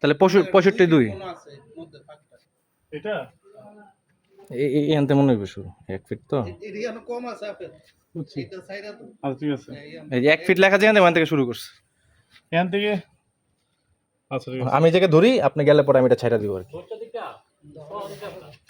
তাহলে পঁয়ষট্টি দুই। আছে এটা এই এই আনতে মনে হইবে শুরু। এক ফিট তো। কম আছে আপেল বুঝছি এটা সাইডা তো আচ্ছা ঠিক আছে। এই যে এক ফিট লেখা ওখান থেকে শুরু করছে। এখান থেকে? আচ্ছা আমি জায়গায় ধরি আপনি গেলে পরে আমি এটা ছাইড়া দিব আর কি।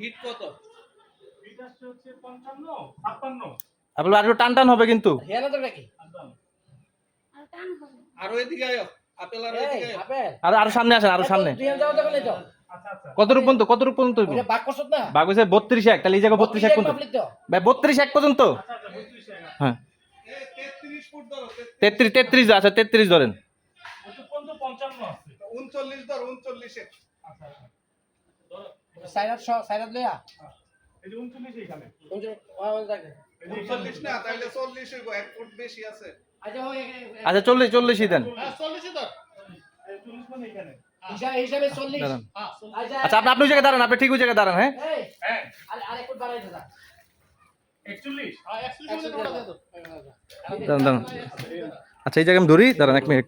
ফিট কত? আপনার আর টান টান হবে কিন্তু। হেয়ার তো নাকি আরও এদিকে আয়ো আপেল আরও এদিকে আর আরও সামনে আসেন আরও সামনে। আচ্ছা আচ্ছা কত রূপ পর্যন্ত কত রূপ পর্যন্ত বাঘ হয়েছে বত্রিশ এক তাহলে এই জায়গায় বত্রিশ এক পর্যন্ত ভাই বত্রিশ এক পর্যন্ত? আচ্ছা আচ্ছা হ্যাঁ। তেত্রিশ তেত্রিশ আচ্ছা তেত্রিশ ধরেন। উনচল্লিশ ধর উনচল্লিশে আচ্ছা আচ্ছা সাইরাত সাইরাত লইয়া? এই যে 39 এখানে 39 না তাহলে 40 হইব 1 ফুট বেশি আছে। আচ্ছা ওই আচ্ছা 40 দেন। হ্যাঁ 40 মানে এখানে। হ্যাঁ। আচ্ছা দাঁড়ান আপনি ঠিক হ্যাঁ? হ্যাঁ। দাঁড়ান দাঁড়ান। আচ্ছা এই দাঁড়ান এক মিনিট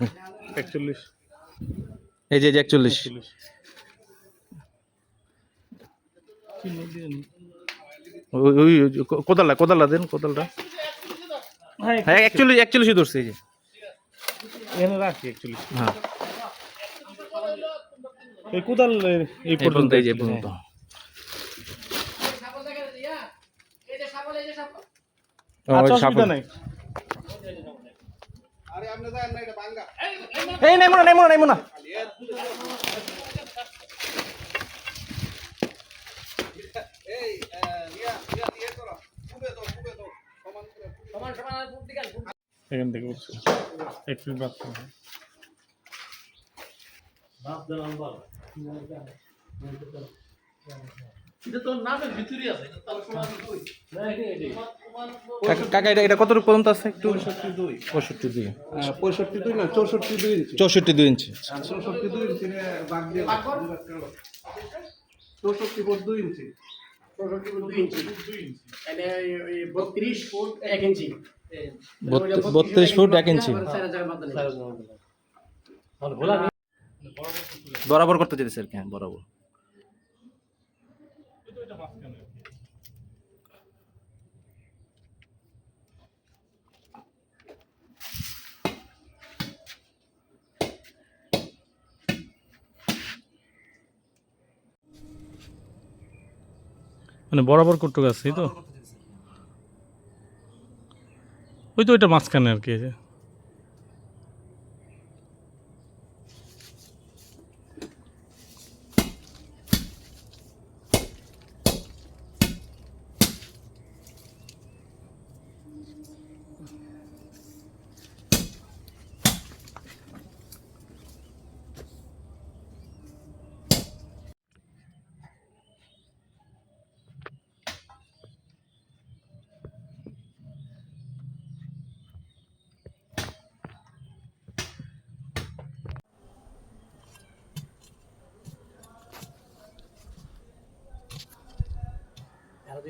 এই যে 41 ওই কোদালটা কোদালটা দেন কোদালটা। হ্যাঁ একচল্লিশ একচল্লিশই ধরছে এই যে। এখানে রাখি একচল্লিশ। হ্যাঁ। এই কোদাল এই পর্যন্ত এই যে পর্যন্ত সাবল দেখেন এই যে সাবল এই যে সাবল ও, ওই আচ্ছা সাপ- অসুবিধা নাই। আরে আপনি না এটা ভাঙ্গা। এই নেই মনে নেই মনে নেই মনে এই আহ, ইয়া ইয়া ইয়ে করো খুবে দাও খুবে দাও সমান করে খুবে দাও। সমান সমান আর ফুট দিগাল ফুট এখান থেকে বুঝছি এক ফিট বাদ। মাপ এটা এটা কাকা- পর্যন্ত আছে একটু? পঁয়ষট্টি দুই। পঁয়ষট্টি দুই। না চৌষট্টি দুই ইঞ্চি। চৌষট্টি দুই ইঞ্চি। চৌষট্টি দুই ইঞ্চি চৌষট্টি ফুট দুই ইঞ্চি। চৌষট্টি ফুট দুই ইঞ্চি। তাহলে ওই 32 ফুট 1 ইঞ্চি। বত্রিশ- ফুট এক ইঞ্চি। বরাবর করতে যেতে স্যার হ্যাঁ বরাবর। মানে বরাবর করতে গেছে তো? ওই তো ওইটা মাঝখানে আর কি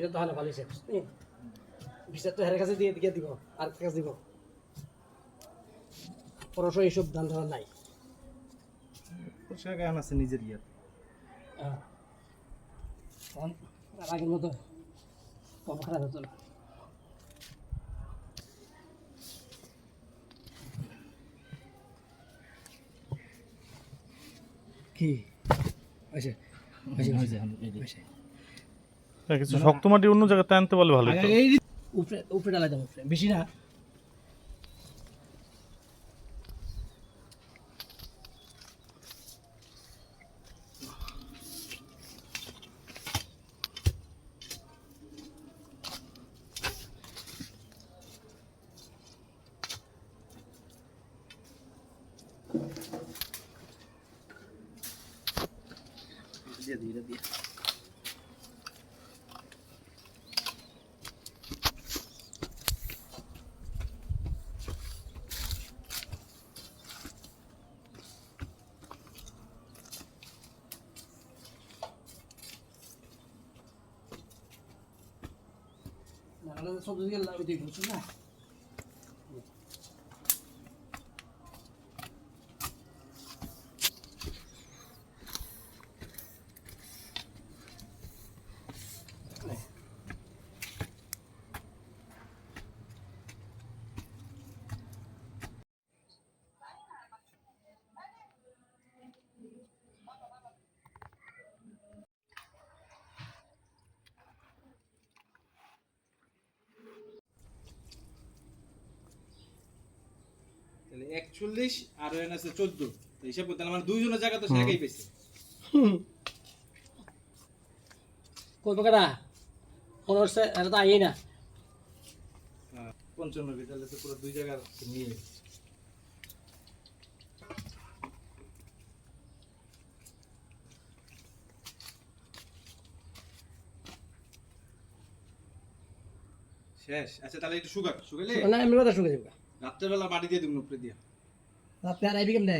দিকে তো হলে ভালো হিসাব বিচার তো হের কাছে দিয়ে দিয়ে দিব আর কাছে দিব? পরশ এইসব ধান ধারণ নাই। আছে নিজের ইয়ে হ্যাঁ। আর আগের মতো কম খারাপ হতো না। কি? আচ্ছা আচ্ছা আচ্ছা কিছু মানে শক্ত মাটি অন্য জায়গাতে আনতে পারলে ভালো হতো এই উপরে উপরে দাও উপরে। বেশি না। Làm sao tự 书呢 একচল্লিশ আর এন আছে চোদ্দ। হিসাব করতে আমার দুইজনের জায়গা তো সে একাই পেয়েছে কই পাকাটা? মনে হচ্ছে? এটা তো আই না। পঞ্চান্ন তাহলে তো পুরো দুই জায়গা নিয়ে। শেষ। আচ্ছা তাহলে একটু সুগার সুগালে না এমনি কথা যাবে রাত্রেবেলা বাড়ি দিয়ে দিব উপরে দিয়া। রাত্রে আর আইবি কেমনে?